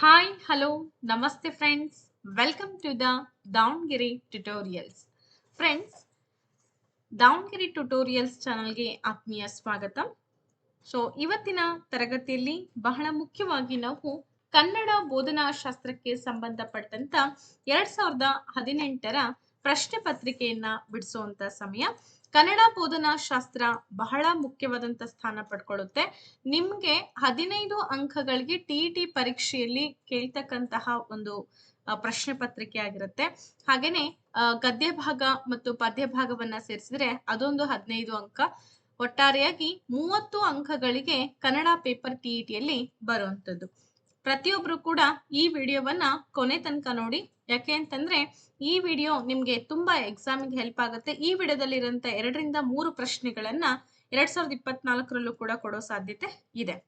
Hi hello ನಮಸ್ತೆ friends welcome to the Davangere tutorials friends Davangere tutorials ಚಾನಲ್ಗೆ ಆತ್ಮೀಯ ಸ್ವಾಗತ. ಸೊ ಇವತ್ತಿನ ತರಗತಿಯಲ್ಲಿ ಬಹಳ ಮುಖ್ಯವಾಗಿ ನಾವು ಕನ್ನಡ ಬೋಧನಾ ಶಾಸ್ತ್ರಕ್ಕೆ ಸಂಬಂಧಪಟ್ಟಂತ ಎರಡ್ ಸಾವಿರದ ಹದಿನೆಂಟರ ಪ್ರಶ್ನೆ ಪತ್ರಿಕೆಯನ್ನ ಬಿಡಿಸುವಂತ ಸಮಯ. ಕನ್ನಡ ಬೋಧನಾ ಶಾಸ್ತ್ರ ಬಹಳ ಮುಖ್ಯವಾದಂತ ಸ್ಥಾನ ಪಡ್ಕೊಳ್ಳುತ್ತೆ. ನಿಮ್ಗೆ ಹದಿನೈದು ಅಂಕಗಳಿಗೆ ಟಿ ಟಿ ಪರೀಕ್ಷೆಯಲ್ಲಿ ಕೇಳ್ತಕ್ಕಂತಹ ಒಂದು ಪ್ರಶ್ನೆ ಪತ್ರಿಕೆ ಆಗಿರುತ್ತೆ. ಹಾಗೇನೆ ಗದ್ಯ ಭಾಗ ಮತ್ತು ಪದ್ಯ ಭಾಗವನ್ನ ಸೇರಿಸಿದ್ರೆ ಅದೊಂದು ಹದಿನೈದು ಅಂಕ. ಒಟ್ಟಾರೆಯಾಗಿ ಮೂವತ್ತು ಅಂಕಗಳಿಗೆ ಕನ್ನಡ ಪೇಪರ್ ಟಿ ಟಿಯಲ್ಲಿ ಬರುವಂತದ್ದು. ಪ್ರತಿಯೊಬ್ರು ಕೂಡ ಈ ವಿಡಿಯೋವನ್ನ ಕೊನೆ ತನಕ ನೋಡಿ. ಯಾಕೆ ಅಂತಂದ್ರೆ, ಈ ವಿಡಿಯೋ ನಿಮ್ಗೆ ತುಂಬಾ ಎಕ್ಸಾಮಿಗೆ ಹೆಲ್ಪ್ ಆಗುತ್ತೆ. ಈ ವಿಡಿಯೋದಲ್ಲಿ ಇರುವಂತ ಎರಡರಿಂದ ಮೂರು ಪ್ರಶ್ನೆಗಳನ್ನ ಎರಡ್ ಸಾವಿರದ ಇಪ್ಪತ್ನಾಲ್ಕರಲ್ಲೂ ಕೂಡ ಕೊಡೋ ಸಾಧ್ಯತೆ ಇದೆ.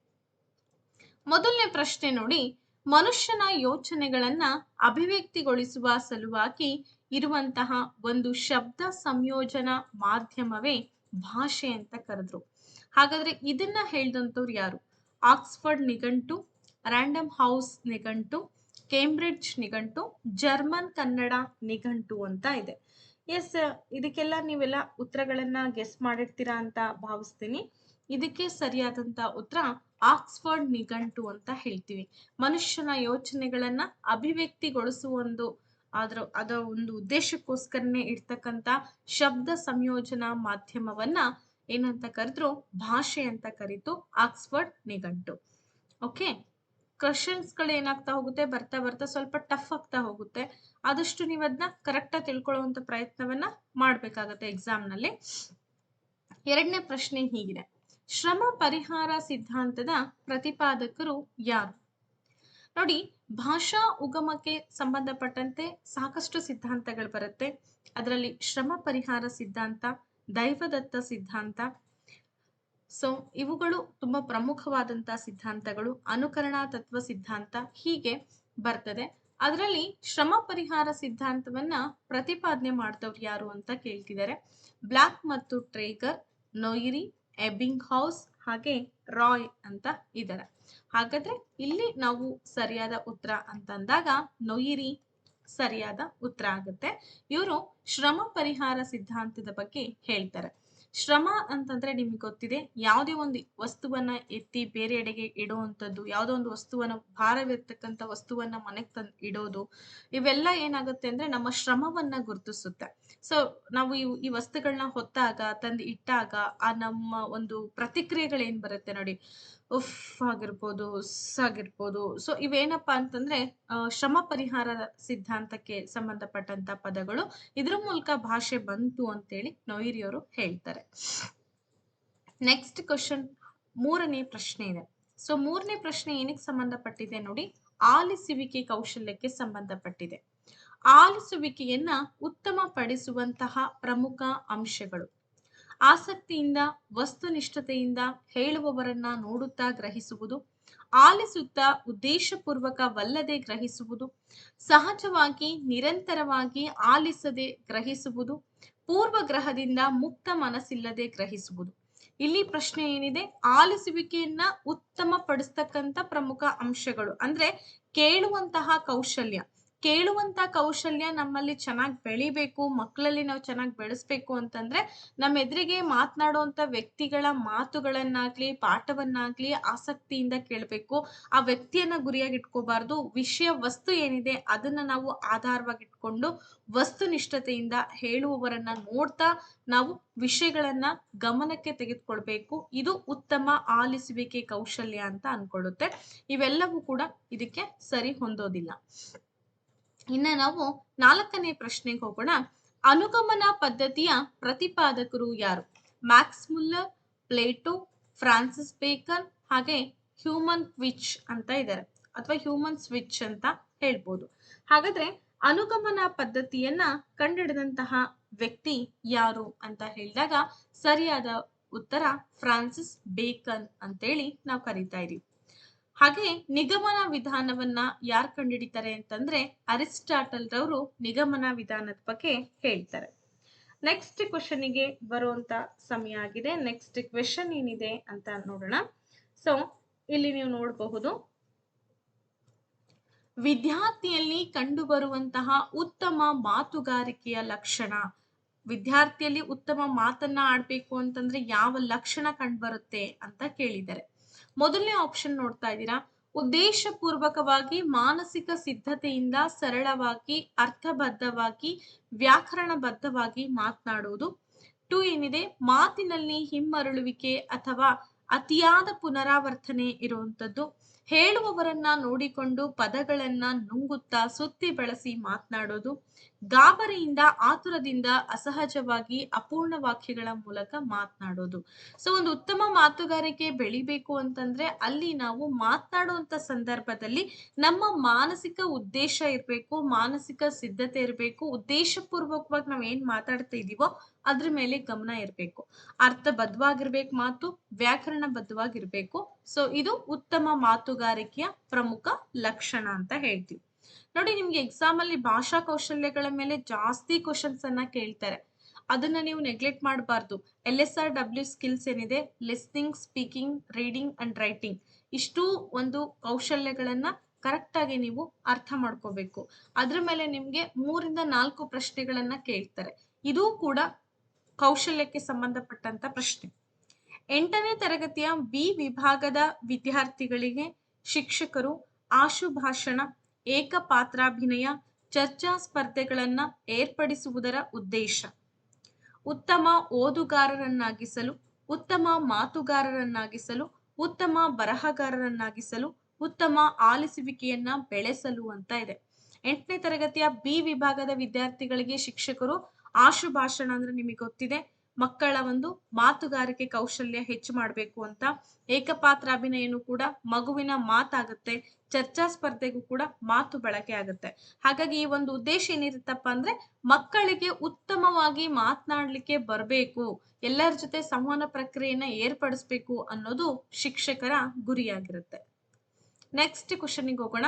ಮೊದಲನೇ ಪ್ರಶ್ನೆ ನೋಡಿ, ಮನುಷ್ಯನ ಯೋಚನೆಗಳನ್ನ ಅಭಿವ್ಯಕ್ತಿಗೊಳಿಸುವ ಸಲುವಾಗಿ ಇರುವಂತಹ ಒಂದು ಶಬ್ದ ಸಂಯೋಜನಾ ಮಾಧ್ಯಮವೇ ಭಾಷೆ ಅಂತ ಕರೆದ್ರು. ಹಾಗಾದ್ರೆ ಇದನ್ನ ಹೇಳ್ದಂತವ್ರು ಯಾರು? ಆಕ್ಸ್ಫರ್ಡ್ ನಿಘಂಟು ರ್ಯಾಂಡಮ್ ಹೌಸ್ ನಿಘಂಟು ಕೇಂಬ್ರಿಡ್ಜ್ ನಿಘಂಟು ಜರ್ಮನ್ ಕನ್ನಡ ನಿಘಂಟು ಅಂತ ಇದೆ. ಎಸ್ ಇದಕ್ಕೆಲ್ಲ ನೀವೆಲ್ಲ ಉತ್ತರಗಳನ್ನ ಗೆಸ್ ಮಾಡಿರ್ತೀರಾ ಅಂತ ಭಾವಿಸ್ತೀನಿ. ಇದಕ್ಕೆ ಸರಿಯಾದಂತ ಉತ್ತರ ಆಕ್ಸ್ಫರ್ಡ್ ನಿಘಂಟು ಅಂತ ಹೇಳ್ತೀವಿ. ಮನುಷ್ಯನ ಯೋಚನೆಗಳನ್ನ ಅಭಿವ್ಯಕ್ತಿಗೊಳಿಸುವ ಒಂದು ಅದರ ಅದರ ಒಂದು ಉದ್ದೇಶಕ್ಕೋಸ್ಕರನೇ ಇರ್ತಕ್ಕಂಥ ಶಬ್ದ ಸಂಯೋಜನಾ ಮಾಧ್ಯಮವನ್ನ ಏನಂತ ಕರೆದ್ರು? ಭಾಷೆ ಅಂತ ಕರೀತು ಆಕ್ಸ್ಫರ್ಡ್ ನಿಘಂಟು. ಓಕೆ ಕ್ವಶನ್ಸ್ಗಳು ಏನಾಗ್ತಾ ಹೋಗುತ್ತೆ, ಬರ್ತಾ ಬರ್ತಾ ಸ್ವಲ್ಪ ಟಫ್ ಆಗ್ತಾ ಹೋಗುತ್ತೆ. ಆದಷ್ಟು ನೀವು ಅದನ್ನ ಕರೆಕ್ಟಾಗಿ ತಿಳ್ಕೊಳ್ಳುವಂತ ಪ್ರಯತ್ನವನ್ನ ಮಾಡ್ಬೇಕಾಗತ್ತೆ ಎಕ್ಸಾಮ್ನಲ್ಲಿ ಎರಡನೇ ಪ್ರಶ್ನೆ ಹೀಗಿದೆ. ಶ್ರಮ ಪರಿಹಾರ ಸಿದ್ಧಾಂತದ ಪ್ರತಿಪಾದಕರು ಯಾರು? ನೋಡಿ, ಭಾಷಾ ಉಗಮಕ್ಕೆ ಸಂಬಂಧಪಟ್ಟಂತೆ ಸಾಕಷ್ಟು ಸಿದ್ಧಾಂತಗಳು ಬರುತ್ತೆ. ಅದರಲ್ಲಿ ಶ್ರಮ ಪರಿಹಾರ ಸಿದ್ಧಾಂತ, ದೈವದತ್ತ ಸಿದ್ಧಾಂತ ಸೊ ಇವುಗಳು ತುಂಬಾ ಪ್ರಮುಖವಾದಂತಹ ಸಿದ್ಧಾಂತಗಳು. ಅನುಕರಣಾ ತತ್ವ ಸಿದ್ಧಾಂತ ಹೀಗೆ ಬರ್ತದೆ. ಅದರಲ್ಲಿ ಶ್ರಮ ಪರಿಹಾರ ಸಿದ್ಧಾಂತವನ್ನ ಪ್ರತಿಪಾದನೆ ಮಾಡಿದವ್ರು ಯಾರು ಅಂತ ಕೇಳ್ತಿದ್ದಾರೆ ಬ್ಲಾಕ್ ಮತ್ತು ಟ್ರೇಗರ್, ನೊಯಿರಿ ಎಬಿಂಗ್ ಹೌಸ್ ಹಾಗೆ ರಾಯ್ ಅಂತ ಇದ್ದಾರೆ ಹಾಗಾದ್ರೆ ಇಲ್ಲಿ ನಾವು ಸರಿಯಾದ ಉತ್ತರ ಅಂತ ಅಂದಾಗ ನೊಯಿರಿ ಸರಿಯಾದ ಉತ್ತರ ಆಗುತ್ತೆ. ಇವರು ಶ್ರಮ ಪರಿಹಾರ ಸಿದ್ಧಾಂತದ ಬಗ್ಗೆ ಹೇಳ್ತಾರೆ. ಶ್ರಮ ಅಂತಂದ್ರೆ ನಿಮಗೆ ಗೊತ್ತಿದೆ. ಯಾವುದೇ ಒಂದು ವಸ್ತುವನ್ನ ಎತ್ತಿ ಬೇರೆಡೆಗೆ ಇಡುವಂಥದ್ದು, ಯಾವುದೋ ಒಂದು ವಸ್ತುವನ್ನ ಭಾರವಿರ್ತಕ್ಕಂತ ವಸ್ತುವನ್ನ ಮನೆಗೆ ತಂದು ಇಡೋದು, ಇವೆಲ್ಲ ಏನಾಗುತ್ತೆ ಅಂದ್ರೆ ನಮ್ಮ ಶ್ರಮವನ್ನ ಗುರುತಿಸುತ್ತೆ. ಸೊ ನಾವು ಈ ಈ ವಸ್ತುಗಳನ್ನ ಹೊತ್ತಾಗ, ತಂದು ಇಟ್ಟಾಗ, ಆ ನಮ್ಮ ಒಂದು ಪ್ರತಿಕ್ರಿಯೆಗಳೇನ್ ಬರುತ್ತೆ ನೋಡಿ. ಉಫ್ ಆಗಿರ್ಬೋದು ಸ್ ಆಗಿರ್ಬೋದು. ಸೊ ಇವೇನಪ್ಪ ಅಂತಂದ್ರೆ ಶ್ರಮ ಪರಿಹಾರ ಸಿದ್ಧಾಂತಕ್ಕೆ ಸಂಬಂಧಪಟ್ಟಂತ ಪದಗಳು ಇದ್ರ ಮೂಲಕ ಭಾಷೆ ಬಂತು ಅಂತೇಳಿ ನೊಯಿರಿಯವರು ಹೇಳ್ತಾರೆ. ನೆಕ್ಸ್ಟ್ ಕ್ವಶನ್ ಮೂರನೇ ಪ್ರಶ್ನೆ ಇದೆ. ಸೊ ಮೂರನೇ ಪ್ರಶ್ನೆ ಏನಕ್ಕೆ ಸಂಬಂಧಪಟ್ಟಿದೆ ನೋಡಿ, ಆಲಿಸುವಿಕೆ ಕೌಶಲ್ಯಕ್ಕೆ ಸಂಬಂಧಪಟ್ಟಿದೆ. ಆಲಿಸುವಿಕೆಯನ್ನ ಉತ್ತಮ ಪಡಿಸುವಂತಹ ಪ್ರಮುಖ ಅಂಶಗಳು. ಆಸಕ್ತಿಯಿಂದ, ವಸ್ತುನಿಷ್ಠತೆಯಿಂದ ಹೇಳುವವರನ್ನ ನೋಡುತ್ತಾ ಗ್ರಹಿಸುವುದು, ಆಲಿಸುತ್ತಾ ಉದ್ದೇಶಪೂರ್ವಕವಲ್ಲದೆ ಗ್ರಹಿಸುವುದು, ಸಹಜವಾಗಿ ನಿರಂತರವಾಗಿ ಆಲಿಸದೆ ಗ್ರಹಿಸುವುದು, ಪೂರ್ವಗ್ರಹದಿಂದ ಮುಕ್ತ ಮನಸ್ಸಿಲ್ಲದೆ ಗ್ರಹಿಸುವುದು. ಇಲ್ಲಿ ಪ್ರಶ್ನೆ ಏನಿದೆ? ಆಲಿಸುವಿಕೆಯನ್ನ ಉತ್ತಮ ಪಡಿಸ್ತಕ್ಕಂಥ ಪ್ರಮುಖ ಅಂಶಗಳು ಅಂದ್ರೆ ಕೇಳುವಂತಹ ಕೌಶಲ್ಯ. ಕೇಳುವಂತ ಕೌಶಲ್ಯ ನಮ್ಮಲ್ಲಿ ಚೆನ್ನಾಗಿ ಬೆಳಿಬೇಕು ಮಕ್ಕಳಲ್ಲಿ ನಾವು ಚೆನ್ನಾಗಿ ಬೆಳೆಸ್ಬೇಕು ಅಂತಂದ್ರೆ ನಮ್ಮ ಎದುರಿಗೆ ಮಾತನಾಡುವಂತ ವ್ಯಕ್ತಿಗಳ ಮಾತುಗಳನ್ನಾಗ್ಲಿ, ಪಾಠವನ್ನಾಗ್ಲಿ ಆಸಕ್ತಿಯಿಂದ ಕೇಳಬೇಕು. ಆ ವ್ಯಕ್ತಿಯನ್ನ ಗುರಿಯಾಗಿ ಇಟ್ಕೋಬಾರ್ದು. ವಿಷಯ, ವಸ್ತು ಏನಿದೆ ಅದನ್ನ ನಾವು ಆಧಾರವಾಗಿ ಇಟ್ಕೊಂಡು ವಸ್ತುನಿಷ್ಠತೆಯಿಂದ ಹೇಳುವವರನ್ನ ನೋಡ್ತಾ ನಾವು ವಿಷಯಗಳನ್ನ ಗಮನಕ್ಕೆ ತೆಗೆದುಕೊಳ್ಬೇಕು. ಇದು ಉತ್ತಮ ಆಲಿಸುವಿಕೆ ಕೌಶಲ್ಯ ಅಂತ ಅನ್ಕೊಳ್ಳುತ್ತೆ. ಇವೆಲ್ಲವೂ ಕೂಡ ಇದಕ್ಕೆ ಸರಿ ಹೊಂದೋದಿಲ್ಲ. ಇನ್ನ ನಾವು ನಾಲ್ಕನೇ ಪ್ರಶ್ನೆಗೆ ಹೋಗೋಣ. ಅನುಗಮನ ಪದ್ಧತಿಯ ಪ್ರತಿಪಾದಕರು ಯಾರು? Max Muller, Plato, Francis Bacon, ಹಾಗೆ ಹ್ಯೂಮನ್ ಕ್ವಿಚ್ ಅಂತ ಇದ್ದಾರೆ ಅಥವಾ ಹ್ಯೂಮನ್ ಸ್ವಿಚ್ ಅಂತ ಹೇಳ್ಬೋದು. ಹಾಗಾದ್ರೆ ಅನುಗಮನ ಪದ್ಧತಿಯನ್ನ ಕಂಡುಹಿಡಿದಂತಹ ವ್ಯಕ್ತಿ ಯಾರು ಅಂತ ಹೇಳಿದಾಗ ಸರಿಯಾದ ಉತ್ತರ ಫ್ರಾನ್ಸಿಸ್ ಬೇಕನ್ ಅಂತೇಳಿ ನಾವು ಕರಿತಾ ಇದೀವಿ. ಹಾಗೆ ನಿಗಮನ ವಿಧಾನವನ್ನ ಯಾರು ಕಂಡುಹಿಡಿತಾರೆ ಅಂತಂದ್ರೆ ಅರಿಸ್ಟಾಟಲ್ ರವರು ನಿಗಮನ ವಿಧಾನದ ಬಗ್ಗೆ ಹೇಳ್ತಾರೆ. ನೆಕ್ಸ್ಟ್ಗೆ ಬರುವಂತ ಸಮಯ ಆಗಿದೆ. ನೆಕ್ಸ್ಟ್ ಕ್ವೆಶನ್ ಏನಿದೆ ಅಂತ ನೋಡೋಣ. ಸೊ ಇಲ್ಲಿ ನೀವು ನೋಡಬಹುದು. ವಿದ್ಯಾರ್ಥಿಯಲ್ಲಿ ಕಂಡುಬರುವಂತಹ ಉತ್ತಮ ಮಾತುಗಾರಿಕೆಯ ಲಕ್ಷಣ. ವಿದ್ಯಾರ್ಥಿಯಲ್ಲಿ ಉತ್ತಮ ಮಾತನ್ನ ಆಡ್ಬೇಕು ಅಂತಂದ್ರೆ ಯಾವ ಲಕ್ಷಣ ಕಂಡುಬರುತ್ತೆ ಅಂತ ಕೇಳಿದ್ದಾರೆ. ಮೊದಲನೇ ಆಪ್ಷನ್ ನೋಡ್ತಾ ಇದ್ದೀರಾ? ಉದ್ದೇಶಪೂರ್ವಕವಾಗಿ, ಮಾನಸಿಕ ಸಿದ್ಧತೆಯಿಂದ ಸರಳವಾಗಿ, ಅರ್ಥಬದ್ಧವಾಗಿ, ವ್ಯಾಕರಣಬದ್ಧವಾಗಿ ಮಾತನಾಡುವುದು. ಟು ಏನಿದೆ? ಮಾತಿನಲ್ಲಿ ಹಿಮ್ಮರಳುವಿಕೆ ಅಥವಾ ಅತಿಯಾದ ಪುನರಾವರ್ತನೆ ಇರುವಂತದ್ದು ಹೇಳುವವರನ್ನ ನೋಡಿಕೊಂಡು ಪದಗಳನ್ನ ನುಂಗುತ್ತಾ ಸುತ್ತಿ ಬಳಸಿ ಮಾತನಾಡೋದು. ಗಾಬರಿಯಿಂದ, ಆತುರದಿಂದ, ಅಸಹಜವಾಗಿ, ಅಪೂರ್ಣ ವಾಕ್ಯಗಳ ಮೂಲಕ ಮಾತನಾಡೋದು. ಸೊ ಒಂದು ಉತ್ತಮ ಮಾತುಗಾರಿಕೆ ಬೆಳಿಬೇಕು ಅಂತಂದ್ರೆ ಅಲ್ಲಿ ನಾವು ಮಾತನಾಡುವಂತ ಸಂದರ್ಭದಲ್ಲಿ ನಮ್ಮ ಮಾನಸಿಕ ಉದ್ದೇಶ ಇರಬೇಕು, ಮಾನಸಿಕ ಸಿದ್ಧತೆ ಇರಬೇಕು, ಉದ್ದೇಶಪೂರ್ವಕವಾಗಿ ನಾವ್ ಏನ್ ಮಾತಾಡ್ತಾ ಇದೀವೋ ಅದ್ರ ಮೇಲೆ ಗಮನ ಇರಬೇಕು. ಅರ್ಥಬದ್ಧವಾಗಿರ್ಬೇಕು ಮಾತು, ವ್ಯಾಕರಣಬದ್ಧವಾಗಿರ್ಬೇಕು. ಸೊ ಇದು ಉತ್ತಮ ಮಾತುಗಾರಿಕೆಯ ಪ್ರಮುಖ ಲಕ್ಷಣ ಅಂತ ಹೇಳ್ತೀವಿ. ನೋಡಿ, ನಿಮ್ಗೆ ಎಕ್ಸಾಮ್ ಅಲ್ಲಿ ಭಾಷಾ ಕೌಶಲ್ಯಗಳ ಮೇಲೆ ಜಾಸ್ತಿ ಕ್ವಶನ್ಸ್ ಅನ್ನ ಕೇಳ್ತಾರೆ. ಅದನ್ನ ನೀವು ನೆಗ್ಲೆಕ್ಟ್ ಮಾಡಬಾರ್ದು. L S R W skills ಏನಿದೆ? Listening speaking reading and writing ಇಷ್ಟು ಒಂದು ಕೌಶಲ್ಯಗಳನ್ನ ಕರೆಕ್ಟ್ ಆಗಿ ನೀವು ಅರ್ಥ ಮಾಡ್ಕೋಬೇಕು. ಅದ್ರ ಮೇಲೆ ನಿಮ್ಗೆ ಮೂರಿಂದ ನಾಲ್ಕು ಪ್ರಶ್ನೆಗಳನ್ನ ಕೇಳ್ತಾರೆ. ಇದು ಕೂಡ ಕೌಶಲ್ಯಕ್ಕೆ ಸಂಬಂಧಪಟ್ಟಂತ ಪ್ರಶ್ನೆ. ಎಂಟನೇ ತರಗತಿಯ ಬಿ ವಿಭಾಗದ ವಿದ್ಯಾರ್ಥಿಗಳಿಗೆ ಶಿಕ್ಷಕರು ಆಶುಭಾಷಣ, ಏಕಪಾತ್ರಾಭಿನಯ, ಚರ್ಚಾ ಸ್ಪರ್ಧೆಗಳನ್ನ ಏರ್ಪಡಿಸುವುದರ ಉದ್ದೇಶ. ಉತ್ತಮ ಓದುಗಾರರನ್ನಾಗಿಸಲು, ಉತ್ತಮ ಮಾತುಗಾರರನ್ನಾಗಿಸಲು, ಉತ್ತಮ ಬರಹಗಾರರನ್ನಾಗಿಸಲು, ಉತ್ತಮ ಆಲಿಸುವಿಕೆಯನ್ನ ಬೆಳೆಸಲು ಅಂತ ಇದೆ. ಎಂಟನೇ ತರಗತಿಯ ಬಿ ವಿಭಾಗದ ವಿದ್ಯಾರ್ಥಿಗಳಿಗೆ ಶಿಕ್ಷಕರು ಆಶುಭಾಷಣ ಅಂದ್ರೆ ನಿಮಗೆ ಗೊತ್ತಿದೆ, ಮಕ್ಕಳ ಒಂದು ಮಾತುಗಾರಿಕೆ ಕೌಶಲ್ಯ ಹೆಚ್ಚು ಮಾಡಬೇಕು ಅಂತ. ಏಕಪಾತ್ರ ಅಭಿನಯನು ಕೂಡ ಮಗುವಿನ ಮಾತಾಗುತ್ತೆ, ಚರ್ಚಾ ಸ್ಪರ್ಧೆಗೂ ಕೂಡ ಮಾತು ಬಳಕೆ ಆಗುತ್ತೆ. ಹಾಗಾಗಿ ಈ ಒಂದು ಉದ್ದೇಶ ಏನಿರುತ್ತಪ್ಪ ಅಂದ್ರೆ ಮಕ್ಕಳಿಗೆ ಉತ್ತಮವಾಗಿ ಮಾತನಾಡ್ಲಿಕ್ಕೆ ಬರಬೇಕು, ಎಲ್ಲರ ಜೊತೆ ಸಂವಹನ ಪ್ರಕ್ರಿಯೆಯನ್ನ ಏರ್ಪಡಿಸ್ಬೇಕು ಅನ್ನೋದು ಶಿಕ್ಷಕರ ಗುರಿಯಾಗಿರುತ್ತೆ. ನೆಕ್ಸ್ಟ್ ಕ್ವಶನ್ಗೆ ಹೋಗೋಣ.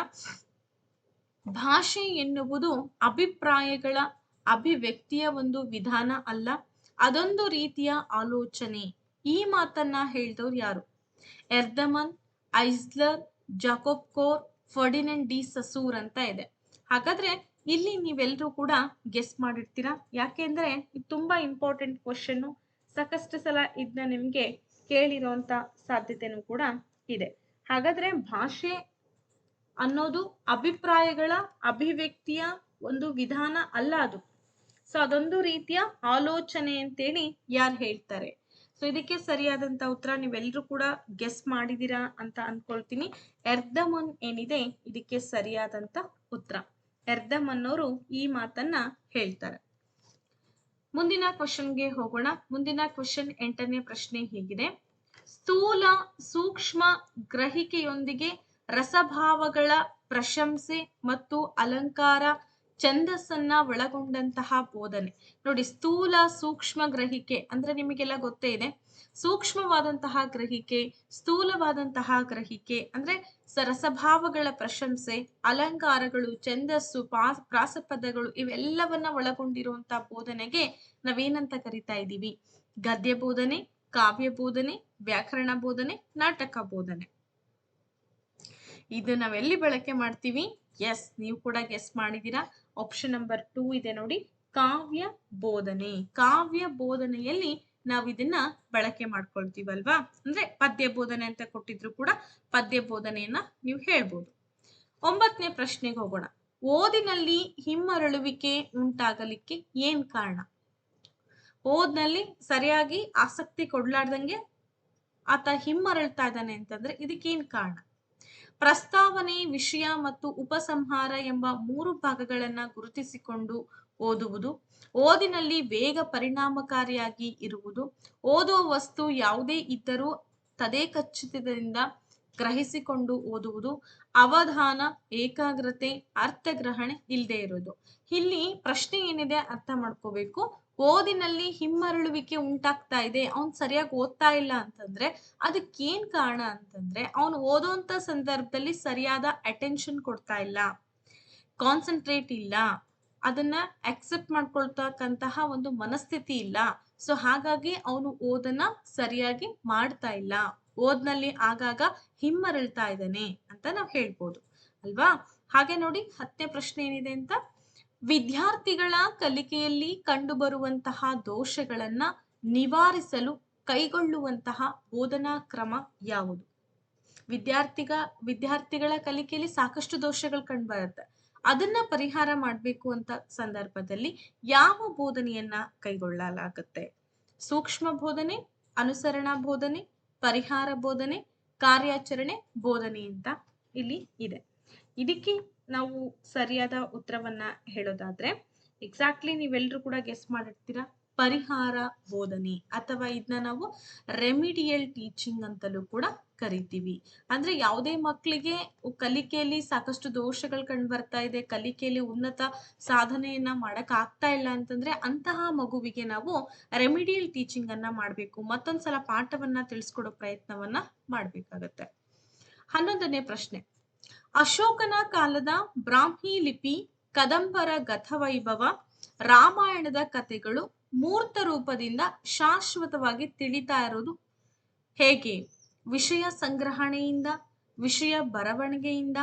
ಭಾಷೆ ಎನ್ನುವುದು ಅಭಿಪ್ರಾಯಗಳ ಅಭಿವ್ಯಕ್ತಿಯ ಒಂದು ವಿಧಾನ ಅಲ್ಲ, ಅದೊಂದು ರೀತಿಯ ಆಲೋಚನೆ. ಈ ಮಾತನ್ನ ಹೇಳಿದವ್ರು ಯಾರು? Erdmann, Eisler, Jacob Kor, Ferdinand de Saussure ಅಂತ ಇದೆ. ಹಾಗಾದ್ರೆ ಇಲ್ಲಿ ನೀವೆಲ್ಲರೂ ಕೂಡ ಗೆಸ್ ಮಾಡಿರ್ತೀರಾ? ಯಾಕೆಂದ್ರೆ ಇದು ತುಂಬಾ ಇಂಪಾರ್ಟೆಂಟ್ ಕ್ವಶನ್ ಸಾಕಷ್ಟು ಸಲ ಇದನ್ನ ನಿಮ್ಗೆ ಕೇಳಿರೋಂತ ಸಾಧ್ಯತೆನೂ ಕೂಡ ಇದೆ. ಹಾಗಾದ್ರೆ ಭಾಷೆ ಅನ್ನೋದು ಅಭಿಪ್ರಾಯಗಳ ಅಭಿವ್ಯಕ್ತಿಯ ಒಂದು ವಿಧಾನ ಅಲ್ಲ ಅದು. ಸೊ ಅದೊಂದು ರೀತಿಯ ಆಲೋಚನೆ ಅಂತೇಳಿ ಯಾರು ಹೇಳ್ತಾರೆ. ಸೊ ಇದಕ್ಕೆ ಸರಿಯಾದಂತ ಉತ್ತರ ನೀವೆಲ್ಲರೂ ಕೂಡ ಗೆಸ್ ಮಾಡಿದೀರಾ ಅಂತ ಅನ್ಕೊಳ್ತೀನಿ. ಎರ್ಧಮನ್ ಏನಿದೆ ಇದಕ್ಕೆ ಸರಿಯಾದಂತ ಉತ್ತರ. ಅನ್ನೋರು ಈ ಮಾತನ್ನ ಹೇಳ್ತಾರೆ. ಮುಂದಿನ ಕ್ವಶನ್ಗೆ ಹೋಗೋಣ. ಮುಂದಿನ ಕ್ವಶನ್ ಎಂಟನೇ ಪ್ರಶ್ನೆ ಹೀಗಿದೆ. ಸ್ಥೂಲ ಸೂಕ್ಷ್ಮ ಗ್ರಹಿಕೆಯೊಂದಿಗೆ ರಸಭಾವಗಳ ಪ್ರಶಂಸೆ ಮತ್ತು ಅಲಂಕಾರ ಛಂದಸ್ಸನ್ನ ಒಳಗೊಂಡಂತಹ ಬೋಧನೆ. ನೋಡಿ, ಸ್ಥೂಲ ಸೂಕ್ಷ್ಮ ಗ್ರಹಿಕೆ ಅಂದ್ರೆ ನಿಮಗೆಲ್ಲ ಗೊತ್ತೇ ಇದೆ. ಸೂಕ್ಷ್ಮವಾದಂತಹ ಗ್ರಹಿಕೆ, ಸ್ಥೂಲವಾದಂತಹ ಗ್ರಹಿಕೆ ಅಂದ್ರೆ ಸರಸಭಾವಗಳ ಪ್ರಶಂಸೆ, ಅಲಂಕಾರಗಳು, ಛಂದಸ್ಸು ಪ್ರಾಸಪದಗಳು ಇವೆಲ್ಲವನ್ನ ಒಳಗೊಂಡಿರುವಂತಹ ಬೋಧನೆಗೆ ನಾವೇನಂತ ಕರಿತಾ ಇದ್ದೀವಿ? ಗದ್ಯ ಬೋಧನೆ, ಕಾವ್ಯ ಬೋಧನೆ, ವ್ಯಾಕರಣ ಬೋಧನೆ, ನಾಟಕ ಬೋಧನೆ. ಇದು ನಾವೆಲ್ಲಿ ಬಳಕೆ ಮಾಡ್ತೀವಿ? ಎಸ್ ನೀವು ಕೂಡ ಗೆಸ್ ಮಾಡಿದ್ದೀರಾ? ಆಪ್ಷನ್ ನಂಬರ್ ಟೂ ಇದೆ ನೋಡಿ. ಕಾವ್ಯ ಬೋಧನೆ. ಕಾವ್ಯ ಬೋಧನೆಯಲ್ಲಿ ನಾವು ಇದನ್ನ ಬಳಕೆ ಮಾಡ್ಕೊಳ್ತೀವಲ್ವಾ? ಅಂದ್ರೆ ಪದ್ಯ ಬೋಧನೆ ಅಂತ ಕೊಟ್ಟಿದ್ರು ಕೂಡ ಪದ್ಯ ಬೋಧನೆಯನ್ನ ನೀವು ಹೇಳ್ಬೋದು. ಒಂಬತ್ತನೇ ಪ್ರಶ್ನೆಗೆ ಹೋಗೋಣ. ಓದಿನಲ್ಲಿ ಹಿಮ್ಮರಳುವಿಕೆ ಉಂಟಾಗಲಿಕ್ಕೆ ಏನ್ ಕಾರಣ? ಓದ್ನಲ್ಲಿ ಸರಿಯಾಗಿ ಆಸಕ್ತಿ ಕೊಡ್ಲಾರ್ದಂಗೆ ಆತ ಹಿಮ್ಮರಳ್ತಾ ಇದ್ದಾನೆ ಅಂತಂದ್ರೆ ಇದಕ್ಕೇನ್ ಕಾರಣ? ಪ್ರಸ್ತಾವನೆ, ವಿಷಯ ಮತ್ತು ಉಪಸಂಹಾರ ಎಂಬ ಮೂರು ಭಾಗಗಳನ್ನ ಗುರುತಿಸಿಕೊಂಡು ಓದುವುದು, ಓದಿನಲ್ಲಿ ವೇಗ ಪರಿಣಾಮಕಾರಿಯಾಗಿ ಇರುವುದು, ಓದುವ ವಸ್ತು ಯಾವುದೇ ಇದ್ದರೂ ತದೇ ಖಚಿತದಿಂದ ಗ್ರಹಿಸಿಕೊಂಡು ಓದುವುದು, ಅವಧಾನ, ಏಕಾಗ್ರತೆ, ಅರ್ಥಗ್ರಹಣೆ ಇಲ್ಲದೆ ಇರೋದು ಇಲ್ಲಿ ಪ್ರಶ್ನೆ ಏನಿದೆ ಅರ್ಥ ಮಾಡ್ಕೋಬೇಕು. ಓದಿನಲ್ಲಿ ಹಿಮ್ಮರಳುವಿಕೆ ಉಂಟಾಗ್ತಾ ಇದೆ, ಅವ್ನ್ ಸರಿಯಾಗಿ ಓದ್ತಾ ಇಲ್ಲ ಅಂತಂದ್ರೆ ಅದಕ್ಕೇನ್ ಕಾರಣ ಅಂತಂದ್ರೆ ಅವನು ಓದೋಂತ ಸಂದರ್ಭದಲ್ಲಿ ಸರಿಯಾದ ಅಟೆನ್ಷನ್ ಕೊಡ್ತಾ ಇಲ್ಲ ಕಾನ್ಸಂಟ್ರೇಟ್ ಇಲ್ಲ, ಅದನ್ನ ಅಕ್ಸೆಪ್ಟ್ ಮಾಡ್ಕೊಳ್ತಕ್ಕಂತಹ ಒಂದು ಮನಸ್ಥಿತಿ ಇಲ್ಲ. ಸೊ ಹಾಗಾಗಿ ಅವನು ಓದನ್ನ ಸರಿಯಾಗಿ ಮಾಡ್ತಾ ಇಲ್ಲ. ಓದ್ನಲ್ಲಿ ಆಗಾಗ ಹಿಮ್ಮರಳ್ತಾ ಇದ್ದಾನೆ ಅಂತ ನಾವ್ ಹೇಳ್ಬೋದು. ಅಲ್ವಾ? ಹಾಗೆ ನೋಡಿ ಹತ್ತನೇ ಪ್ರಶ್ನೆ ಏನಿದೆ ಅಂತ? ವಿದ್ಯಾರ್ಥಿಗಳ ಕಲಿಕೆಯಲ್ಲಿ ಕಂಡುಬರುವಂತಹ ದೋಷಗಳನ್ನ ನಿವಾರಿಸಲು ಕೈಗೊಳ್ಳುವಂತಹ ಬೋಧನಾ ಕ್ರಮ ಯಾವುದು? ವಿದ್ಯಾರ್ಥಿಗ, ವಿದ್ಯಾರ್ಥಿಗಳ ಕಲಿಕೆಯಲ್ಲಿ ಸಾಕಷ್ಟು ದೋಷಗಳು ಕಂಡುಬರುತ್ತೆ. ಅದನ್ನ ಪರಿಹಾರ ಮಾಡಬೇಕು ಅಂತ ಸಂದರ್ಭದಲ್ಲಿ ಯಾವ ಬೋಧನೆಯನ್ನ ಕೈಗೊಳ್ಳಲಾಗುತ್ತೆ? ಸೂಕ್ಷ್ಮ ಬೋಧನೆ, ಅನುಸರಣಾ ಬೋಧನೆ, ಪರಿಹಾರ ಬೋಧನೆ, ಕಾರ್ಯಾಚರಣೆ ಬೋಧನೆ ಅಂತ ಇಲ್ಲಿ ಇದೆ. ಇದಕ್ಕೆ ನಾವು ಸರಿಯಾದ ಉತ್ತರವನ್ನ ಹೇಳೋದಾದ್ರೆ ಎಕ್ಸಾಕ್ಟ್ಲಿ ನೀವೆಲ್ಲರೂ ಕೂಡ ಗೆಸ್ ಮಾಡಿರ್ತೀರಾ? ಪರಿಹಾರ ಬೋಧನೆ ಅಥವಾ ಇದನ್ನ ನಾವು ರೆಮಿಡಿಯಲ್ ಟೀಚಿಂಗ್ ಅಂತಲೂ ಕೂಡ ಕರಿತೀವಿ. ಅಂದ್ರೆ ಯಾವುದೇ ಮಕ್ಕಳಿಗೆ ಕಲಿಕೆಯಲ್ಲಿ ಸಾಕಷ್ಟು ದೋಷಗಳು ಕಂಡು ಬರ್ತಾ ಇದೆ, ಕಲಿಕೆಯಲ್ಲಿ ಉನ್ನತ ಸಾಧನೆಯನ್ನ ಮಾಡಕ್ ಆಗ್ತಾ ಇಲ್ಲ ಅಂತಂದ್ರೆ ಅಂತಹ ಮಗುವಿಗೆ ನಾವು ರೆಮಿಡಿಯಲ್ ಟೀಚಿಂಗ್ ಅನ್ನ ಮಾಡಬೇಕು. ಮತ್ತೊಂದ್ಸಲ ಪಾಠವನ್ನ ತಿಳಿಸ್ಕೊಡೋ ಪ್ರಯತ್ನವನ್ನ ಮಾಡ್ಬೇಕಾಗತ್ತೆ. ಹನ್ನೊಂದನೇ ಪ್ರಶ್ನೆ. ಅಶೋಕನ ಕಾಲದ ಬ್ರಾಹ್ಮಿ ಲಿಪಿ, ಕದಂಬರ ಗತವೈಭವ, ರಾಮಾಯಣದ ಕಥೆಗಳು ಮೂರ್ತ ರೂಪದಿಂದ ಶಾಶ್ವತವಾಗಿ ತಿಳಿತಾ ಇರೋದು ಹೇಗೆ? ವಿಷಯ ಸಂಗ್ರಹಣೆಯಿಂದ, ವಿಷಯ ಬರವಣಿಗೆಯಿಂದ,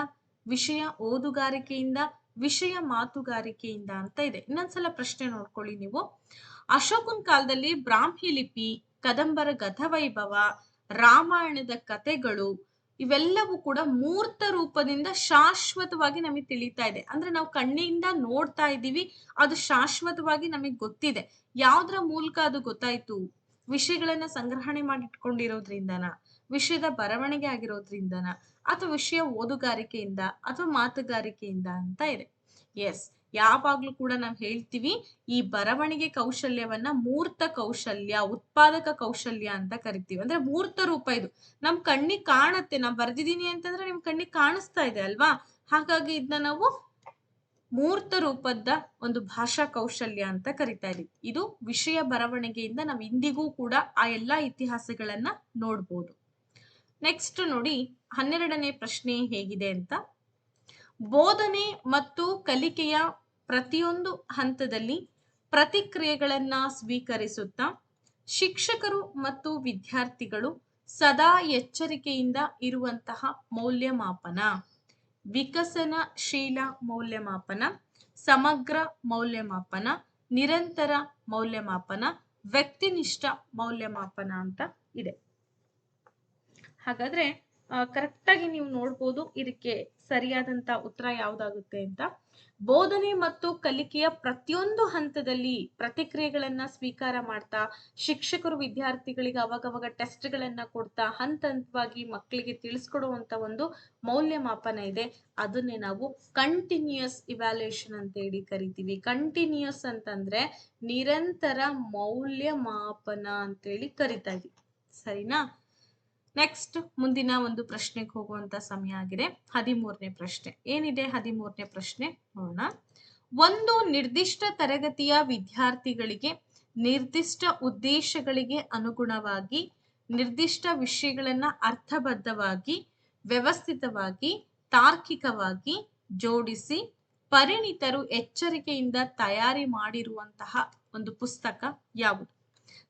ವಿಷಯ ಓದುಗಾರಿಕೆಯಿಂದ, ವಿಷಯ ಮಾತುಗಾರಿಕೆಯಿಂದ ಅಂತ ಇದೆ. ಇನ್ನೊಂದ್ಸಲ ಪ್ರಶ್ನೆ ನೋಡ್ಕೊಳ್ಳಿ ನೀವು. ಅಶೋಕನ್ ಕಾಲದಲ್ಲಿ ಬ್ರಾಹ್ಮಿ ಲಿಪಿ, ಕದಂಬರ ಗತವೈಭವ, ರಾಮಾಯಣದ ಕಥೆಗಳು ಇವೆಲ್ಲವೂ ಕೂಡ ಮೂರ್ತ ರೂಪದಿಂದ ಶಾಶ್ವತವಾಗಿ ನಮಗೆ ತಿಳಿತಾ ಇದೆ. ಅಂದ್ರೆ ನಾವು ಕಣ್ಣಿಂದ ನೋಡ್ತಾ ಇದ್ದೀವಿ, ಅದು ಶಾಶ್ವತವಾಗಿ ನಮಗೆ ಗೊತ್ತಿದೆ. ಯಾವ್ದ್ರ ಮೂಲಕ ಅದು ಗೊತ್ತಾಯ್ತು? ವಿಷಯಗಳನ್ನ ಸಂಗ್ರಹಣೆ ಮಾಡಿ ಇಟ್ಕೊಂಡಿರೋದ್ರಿಂದನ ವಿಷಯದ ಬರವಣಿಗೆ ಆಗಿರೋದ್ರಿಂದನ? ಅಥವಾ ವಿಷಯ ಓದುಗಾರಿಕೆಯಿಂದ ಅಥವಾ ಮಾತುಗಾರಿಕೆಯಿಂದ ಅಂತ ಇದೆ. ಎಸ್ ಯಾವಾಗ್ಲೂ ಕೂಡ ನಾವು ಹೇಳ್ತೀವಿ, ಈ ಬರವಣಿಗೆ ಕೌಶಲ್ಯವನ್ನ ಮೂರ್ತ ಕೌಶಲ್ಯ, ಉತ್ಪಾದಕ ಕೌಶಲ್ಯ ಅಂತ ಕರಿತೀವಿ. ಅಂದ್ರೆ ಮೂರ್ತ ರೂಪ ಇದು. ನಮ್ ಕಣ್ಣಿಗೆ ಕಾಣತ್ತೆ. ನಾವು ಬರೆದಿದ್ದೀನಿ ಅಂತಂದ್ರೆ ನಿಮ್ ಕಣ್ಣಿಗೆ ಕಾಣಿಸ್ತಾ ಇದೆ ಅಲ್ವಾ? ಹಾಗಾಗಿ ಇದನ್ನ ನಾವು ಮೂರ್ತ ರೂಪದ ಒಂದು ಭಾಷಾ ಕೌಶಲ್ಯ ಅಂತ ಕರಿತಾ ಇದೀವಿ. ಇದು ವಿಷಯ ಬರವಣಿಗೆಯಿಂದ ನಾವು ಇಂದಿಗೂ ಕೂಡ ಆ ಎಲ್ಲಾ ಇತಿಹಾಸಗಳನ್ನ ನೋಡ್ಬೋದು. ನೆಕ್ಸ್ಟ್ ನೋಡಿ, ಹನ್ನೆರಡನೇ ಪ್ರಶ್ನೆ ಹೇಗಿದೆ ಅಂತ. ಬೋಧನೆ ಮತ್ತು ಕಲಿಕೆಯ ಪ್ರತಿಯೊಂದು ಹಂತದಲ್ಲಿ ಪ್ರತಿಕ್ರಿಯೆಗಳನ್ನ ಸ್ವೀಕರಿಸುತ್ತಾ ಶಿಕ್ಷಕರು ಮತ್ತು ವಿದ್ಯಾರ್ಥಿಗಳು ಸದಾ ಎಚ್ಚರಿಕೆಯಿಂದ ಇರುವಂತಹ ಮೌಲ್ಯಮಾಪನ. ವಿಕಸನಶೀಲ ಮೌಲ್ಯಮಾಪನ, ಸಮಗ್ರ ಮೌಲ್ಯಮಾಪನ, ನಿರಂತರ ಮೌಲ್ಯಮಾಪನ, ವ್ಯಕ್ತಿನಿಷ್ಠ ಮೌಲ್ಯಮಾಪನ ಅಂತ ಇದೆ. ಹಾಗಾದ್ರೆ ಕರೆಕ್ಟಾಗಿ ನೀವು ನೋಡ್ಬೋದು ಇದಕ್ಕೆ ಸರಿಯಾದಂತ ಉತ್ತರ ಯಾವ್ದಾಗುತ್ತೆ ಅಂತ. ಬೋಧನೆ ಮತ್ತು ಕಲಿಕೆಯ ಪ್ರತಿಯೊಂದು ಹಂತದಲ್ಲಿ ಪ್ರತಿಕ್ರಿಯೆಗಳನ್ನ ಸ್ವೀಕಾರ ಮಾಡ್ತಾ, ಶಿಕ್ಷಕರು ವಿದ್ಯಾರ್ಥಿಗಳಿಗೆ ಅವಾಗವಾಗ ಟೆಸ್ಟ್ಗಳನ್ನ ಕೊಡ್ತಾ ಹಂತ ಹಂತವಾಗಿ ಮಕ್ಕಳಿಗೆ ತಿಳಿಸ್ಕೊಡುವಂತ ಒಂದು ಮೌಲ್ಯಮಾಪನ ಇದೆ. ಅದನ್ನೇ ನಾವು ಕಂಟಿನ್ಯೂಯಸ್ ಇವ್ಯಾಲ್ಯೂಯೇಷನ್ ಅಂತ ಹೇಳಿ ಕರಿತೀವಿ. ಕಂಟಿನ್ಯೂಯಸ್ ಅಂತಂದ್ರೆ ನಿರಂತರ ಮೌಲ್ಯಮಾಪನ ಅಂತೇಳಿ ಕರಿತಾ ಇದೀವಿ. ಸರಿನಾ? ನೆಕ್ಸ್ಟ್ ಮುಂದಿನ ಒಂದು ಪ್ರಶ್ನೆಗೆ ಹೋಗುವಂತ ಸಮಯ ಆಗಿದೆ. ಹದಿಮೂರನೇ ಪ್ರಶ್ನೆ. ಏನಿದೆ ಹದಿಮೂರನೇ ಪ್ರಶ್ನೆ? ನೋಡೋಣ. ಒಂದು ನಿರ್ದಿಷ್ಟ ತರಗತಿಯ ವಿದ್ಯಾರ್ಥಿಗಳಿಗೆ ನಿರ್ದಿಷ್ಟ ಉದ್ದೇಶಗಳಿಗೆ ಅನುಗುಣವಾಗಿ, ನಿರ್ದಿಷ್ಟ ವಿಷಯಗಳನ್ನ ಅರ್ಥಬದ್ಧವಾಗಿ, ವ್ಯವಸ್ಥಿತವಾಗಿ, ತಾರ್ಕಿಕವಾಗಿ ಜೋಡಿಸಿ ಪರಿಣಿತರು ಎಚ್ಚರಿಕೆಯಿಂದ ತಯಾರಿ ಮಾಡಿರುವಂತಹ ಒಂದು ಪುಸ್ತಕ ಯಾವುದು?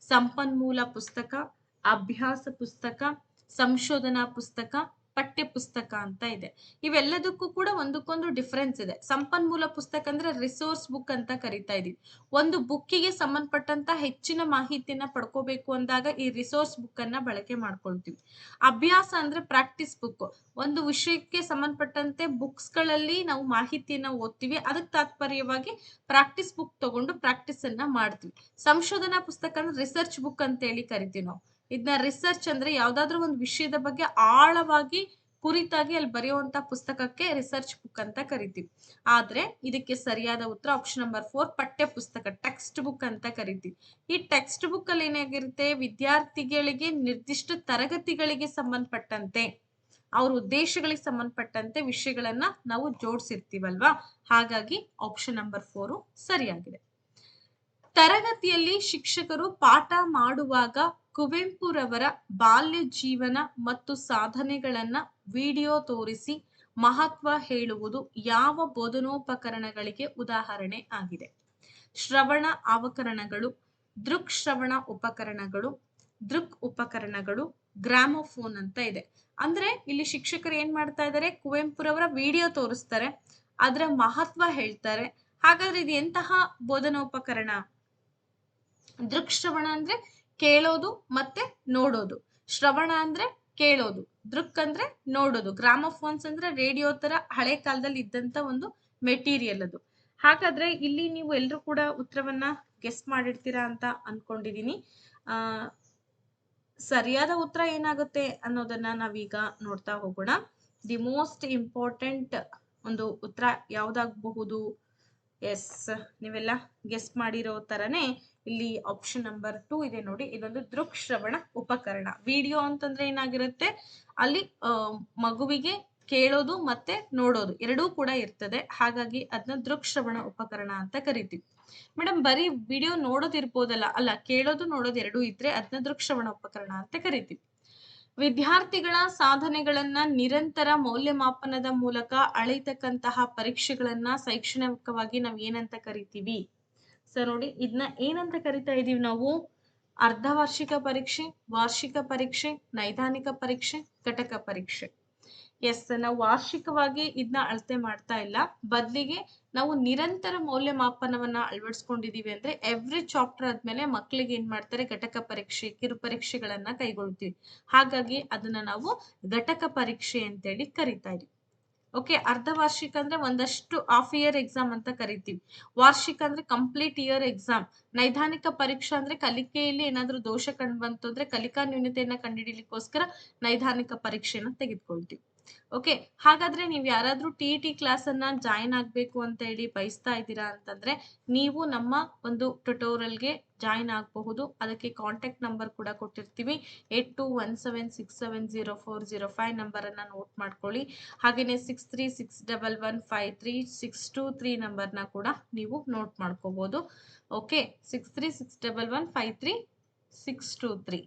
ಸಂಪನ್ಮೂಲ ಪುಸ್ತಕ, ಅಭ್ಯಾಸ ಪುಸ್ತಕ ಸಂಶೋಧನಾ ಪುಸ್ತಕ ಪಠ್ಯ ಪುಸ್ತಕ ಅಂತ ಇದೆ. ಇವೆಲ್ಲದಕ್ಕೂ ಕೂಡ ಒಂದಕ್ಕೊಂದು ಡಿಫ್ರೆನ್ಸ್ ಇದೆ. ಸಂಪನ್ಮೂಲ ಪುಸ್ತಕ ಅಂದ್ರೆ ರಿಸೋರ್ಸ್ ಬುಕ್ ಅಂತ ಕರಿತಾ ಇದೀವಿ. ಒಂದು ಬುಕ್ಕಿಗೆ ಸಂಬಂಧಪಟ್ಟಂತ ಹೆಚ್ಚಿನ ಮಾಹಿತಿಯನ್ನ ಪಡ್ಕೋಬೇಕು ಅಂದಾಗ ಈ ರಿಸೋರ್ಸ್ ಬುಕ್ ಅನ್ನ ಬಳಕೆ ಮಾಡ್ಕೊಳ್ತೀವಿ. ಅಭ್ಯಾಸ ಅಂದ್ರೆ ಪ್ರಾಕ್ಟೀಸ್ ಬುಕ್ ಒಂದು ವಿಷಯಕ್ಕೆ ಸಂಬಂಧಪಟ್ಟಂತೆ ಬುಕ್ಸ್ಗಳಲ್ಲಿ ನಾವು ಮಾಹಿತಿಯನ್ನ ಓದ್ತೀವಿ. ಅದಕ್ಕೆ ತಾತ್ಪರ್ಯವಾಗಿ ಪ್ರಾಕ್ಟೀಸ್ ಬುಕ್ ತಗೊಂಡು ಪ್ರಾಕ್ಟೀಸ್ ಅನ್ನ ಮಾಡ್ತೀವಿ. ಸಂಶೋಧನಾ ಪುಸ್ತಕ ಅಂದ್ರೆ ರಿಸರ್ಚ್ ಬುಕ್ ಅಂತ ಹೇಳಿ ಕರಿತೀವಿ ನಾವು. ಇದನ್ನ ರಿಸರ್ಚ್ ಅಂದ್ರೆ ಯಾವ್ದಾದ್ರು ಒಂದು ವಿಷಯದ ಬಗ್ಗೆ ಆಳವಾಗಿ ಕುರಿತಾಗಿ ಅಲ್ಲಿ ಬರೆಯುವಂತ ಪುಸ್ತಕಕ್ಕೆ ರಿಸರ್ಚ್ ಬುಕ್ ಅಂತ ಕರಿತೀವಿ. ಆದ್ರೆ ಇದಕ್ಕೆ ಸರಿಯಾದ ಉತ್ತರ ಆಪ್ಷನ್ ನಂಬರ್ ಫೋರ್ ಪಠ್ಯ ಪುಸ್ತಕ ಟೆಕ್ಸ್ಟ್ ಬುಕ್ ಅಂತ ಕರಿತೀವಿ. ಈ ಟೆಕ್ಸ್ಟ್ ಬುಕ್ ಅಲ್ಲಿ ಏನಾಗಿರುತ್ತೆ? ವಿದ್ಯಾರ್ಥಿಗಳಿಗೆ ನಿರ್ದಿಷ್ಟ ತರಗತಿಗಳಿಗೆ ಸಂಬಂಧಪಟ್ಟಂತೆ, ಅವ್ರ ಉದ್ದೇಶಗಳಿಗೆ ಸಂಬಂಧಪಟ್ಟಂತೆ ವಿಷಯಗಳನ್ನ ನಾವು ಜೋಡಿಸಿರ್ತೀವಲ್ವಾ? ಹಾಗಾಗಿ ಆಪ್ಷನ್ ನಂಬರ್ ಫೋರು ಸರಿಯಾಗಿದೆ. ತರಗತಿಯಲ್ಲಿ ಶಿಕ್ಷಕರು ಪಾಠ ಮಾಡುವಾಗ ಕುವೆಂಪುರವರ ಬಾಲ್ಯ ಜೀವನ ಮತ್ತು ಸಾಧನೆಗಳನ್ನ ವಿಡಿಯೋ ತೋರಿಸಿ ಮಹತ್ವ ಹೇಳುವುದು ಯಾವ ಬೋಧನೋಪಕರಣಗಳಿಗೆ ಉದಾಹರಣೆ ಆಗಿದೆ. ಶ್ರವಣ ಅವಕರಣಗಳು, ದೃಕ್ ಶ್ರವಣ ಉಪಕರಣಗಳು, ದೃಕ್ ಉಪಕರಣಗಳು, ಗ್ರಾಮೋಫೋನ್ ಅಂತ ಇದೆ. ಅಂದ್ರೆ ಇಲ್ಲಿ ಶಿಕ್ಷಕರು ಏನ್ ಮಾಡ್ತಾ ಇದ್ದಾರೆ ಕುವೆಂಪುರವರ ವಿಡಿಯೋ ತೋರಿಸ್ತಾರೆ, ಅದರ ಮಹತ್ವ ಹೇಳ್ತಾರೆ. ಹಾಗಾದ್ರೆ ಇದು ಎಂತಹ ಬೋಧನೋಪಕರಣ? ದೃಕ್ ಶ್ರವಣ ಅಂದ್ರೆ ಕೇಳೋದು ಮತ್ತೆ ನೋಡೋದು. ಶ್ರವಣ ಅಂದ್ರೆ ಕೇಳೋದು, ದೃಕ್ ಅಂದ್ರೆ ನೋಡೋದು, ಗ್ರಾಮಫೋನ್ಸ್ ಅಂದ್ರೆ ರೇಡಿಯೋ ತರ ಹಳೆ ಕಾಲದಲ್ಲಿ ಇದ್ದಂತ ಒಂದು ಮೆಟೀರಿಯಲ್ ಅದು. ಹಾಗಾದ್ರೆ ಇಲ್ಲಿ ನೀವು ಎಲ್ಲರೂ ಕೂಡ ಉತ್ತರವನ್ನ ಗೆಸ್ ಮಾಡಿರ್ತೀರಾ ಅಂತ ಅನ್ಕೊಂಡಿದೀನಿ. ಆ, ಸರಿಯಾದ ಉತ್ತರ ಏನಾಗುತ್ತೆ ಅನ್ನೋದನ್ನ ನಾವೀಗ ನೋಡ್ತಾ ಹೋಗೋಣ. ದಿ ಮೋಸ್ಟ್ ಇಂಪಾರ್ಟೆಂಟ್ ಒಂದು ಉತ್ತರ ಯಾವ್ದಾಗಬಹುದು? ಎಸ್ ನೀವೆಲ್ಲ ಗೆಸ್ ಮಾಡಿರೋ ತರನೇ ಇಲ್ಲಿ ಆಪ್ಷನ್ ನಂಬರ್ ಟೂ ಇದೆ ನೋಡಿ. ಇದೊಂದು ದೃಕ್ ಶ್ರವಣ ಉಪಕರಣ. ವಿಡಿಯೋ ಅಂತಂದ್ರೆ ಏನಾಗಿರುತ್ತೆ? ಅಲ್ಲಿ ಮಗುವಿಗೆ ಕೇಳೋದು ಮತ್ತೆ ನೋಡೋದು ಎರಡೂ ಕೂಡ ಇರ್ತದೆ. ಹಾಗಾಗಿ ಅದನ್ನ ದೃಕ್ಶ್ರವಣ ಉಪಕರಣ ಅಂತ ಕರಿತೀವಿ. ಮೇಡಮ್ ಬರೀ ವಿಡಿಯೋ ನೋಡೋದಿರ್ಬೋದಲ್ಲ? ಅಲ್ಲ, ಕೇಳೋದು ನೋಡೋದು ಎರಡೂ ಇದ್ರೆ ಅದನ್ನ ದೃಕ್ ಶ್ರವಣ ಉಪಕರಣ ಅಂತ ಕರಿತೀವಿ. ವಿದ್ಯಾರ್ಥಿಗಳ ಸಾಧನೆಗಳನ್ನ ನಿರಂತರ ಮೌಲ್ಯಮಾಪನದ ಮೂಲಕ ಅಳೆಯತಕ್ಕಂತಹ ಪರೀಕ್ಷೆಗಳನ್ನ ಶೈಕ್ಷಣಿಕವಾಗಿ ನಾವ್ ಏನಂತ ಕರಿತೀವಿ? ಸೊ ನೋಡಿ ಇದನ್ನ ಏನಂತ ಕರಿತಾ ಇದೀವಿ ನಾವು? ಅರ್ಧ ವಾರ್ಷಿಕ ಪರೀಕ್ಷೆ ವಾರ್ಷಿಕ ಪರೀಕ್ಷೆ, ನೈದಾನಿಕ ಪರೀಕ್ಷೆ, ಘಟಕ ಪರೀಕ್ಷೆ. ಎಸ್ ನಾವು ವಾರ್ಷಿಕವಾಗಿ ಇದನ್ನ ಅಳತೆ ಮಾಡ್ತಾ ಇಲ್ಲ. ಬದಲಿಗೆ ನಾವು ನಿರಂತರ ಮೌಲ್ಯಮಾಪನವನ್ನ ಅಳವಡಿಸ್ಕೊಂಡಿದೀವಿ ಅಂದ್ರೆ ಎವ್ರಿ ಚಾಪ್ಟರ್ ಆದ್ಮೇಲೆ ಮಕ್ಕಳಿಗೆ ಏನ್ ಮಾಡ್ತಾರೆ? ಘಟಕ ಪರೀಕ್ಷೆ ಕಿರು ಪರೀಕ್ಷೆಗಳನ್ನ ಕೈಗೊಳ್ತೀವಿ. ಹಾಗಾಗಿ ಅದನ್ನ ನಾವು ಘಟಕ ಪರೀಕ್ಷೆ ಅಂತೇಳಿ ಕರಿತಾ ಇದೀವಿ. ಓಕೆ ಅರ್ಧ ವಾರ್ಷಿಕ ಅಂದ್ರೆ ಒಂದಷ್ಟು ಹಾಫ್ ಇಯರ್ ಎಕ್ಸಾಮ್ ಅಂತ ಕರಿತೀವಿ. ವಾರ್ಷಿಕ ಅಂದ್ರೆ ಕಂಪ್ಲೀಟ್ ಇಯರ್ ಎಕ್ಸಾಮ್ ನೈದಾನಿಕ ಪರೀಕ್ಷೆ ಅಂದ್ರೆ ಕಲಿಕೆಯಲ್ಲಿ ಏನಾದ್ರೂ ದೋಷ ಕಂಡು ಬಂತು ಅಂದ್ರೆ ಕಲಿಕಾ ನ್ಯೂನತೆಯನ್ನ ಕಂಡುಹಿಡಿಲಿಕ್ಕೋಸ್ಕರ ನೈದಾನಿಕ ಪರೀಕ್ಷೆನ ತೆಗೆದುಕೊಳ್ತೀವಿ. ಓಕೆ ಹಾಗಾದ್ರೆ ನೀವು ಯಾರಾದ್ರೂ ಟಿ ಟಿ ಕ್ಲಾಸ್ ಅನ್ನ ಜಾಯಿನ್ ಆಗ್ಬೇಕು ಅಂತ ಹೇಳಿ ಬಯಸ್ತಾ ಇದ್ದೀರಾ ಅಂತಂದ್ರೆ ನೀವು ನಮ್ಮ ಒಂದು ಟ್ಯುಟೋರಿಯಲ್ಗೆ ಜಾಯಿನ್ ಆಗಬಹುದು. ಅದಕ್ಕೆ ಕಾಂಟ್ಯಾಕ್ಟ್ ನಂಬರ್ ಕೂಡ ಕೊಟ್ಟಿರ್ತೀವಿ. Eight two one seven six seven zero four zero five ನಂಬರನ್ನು ನೋಟ್ ಮಾಡ್ಕೊಳ್ಳಿ. ಹಾಗೇನೆ six three six double one five three six two three ನಂಬರ್ನ ಕೂಡ ನೀವು ನೋಟ್ ಮಾಡ್ಕೋಬೋದು. Okay six three six double one five three six two three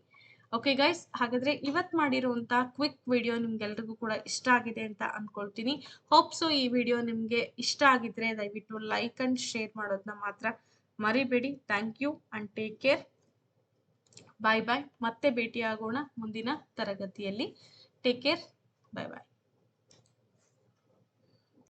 okay guys ಹಾಗಾದ್ರೆ ಇವತ್ತು ಮಾಡಿರುವಂತ ಕ್ವಿಕ್ ವಿಡಿಯೋ ನಿಮ್ಗೆಲ್ರಿಗೂ ಕೂಡ ಇಷ್ಟ ಆಗಿದೆ ಅಂತ ಅನ್ಕೊಳ್ತೀನಿ. ಹೋಪ್ಸು ಈ ವಿಡಿಯೋ ನಿಮಗೆ ಇಷ್ಟ ಆಗಿದ್ರೆ ದಯವಿಟ್ಟು ಲೈಕ್ ಅಂಡ್ ಶೇರ್ ಮಾಡೋದನ್ನ ಮಾತ್ರ ಮರಿಬೇಡಿ. Thank you and take care bye bye ಮತ್ತೆ ಭೇಟಿಯಾಗೋಣ ಮುಂದಿನ ತರಗತಿಯಲ್ಲಿ. ಟೇಕ್ ಕೇರ್ ಬಾಯ್ ಬಾಯ್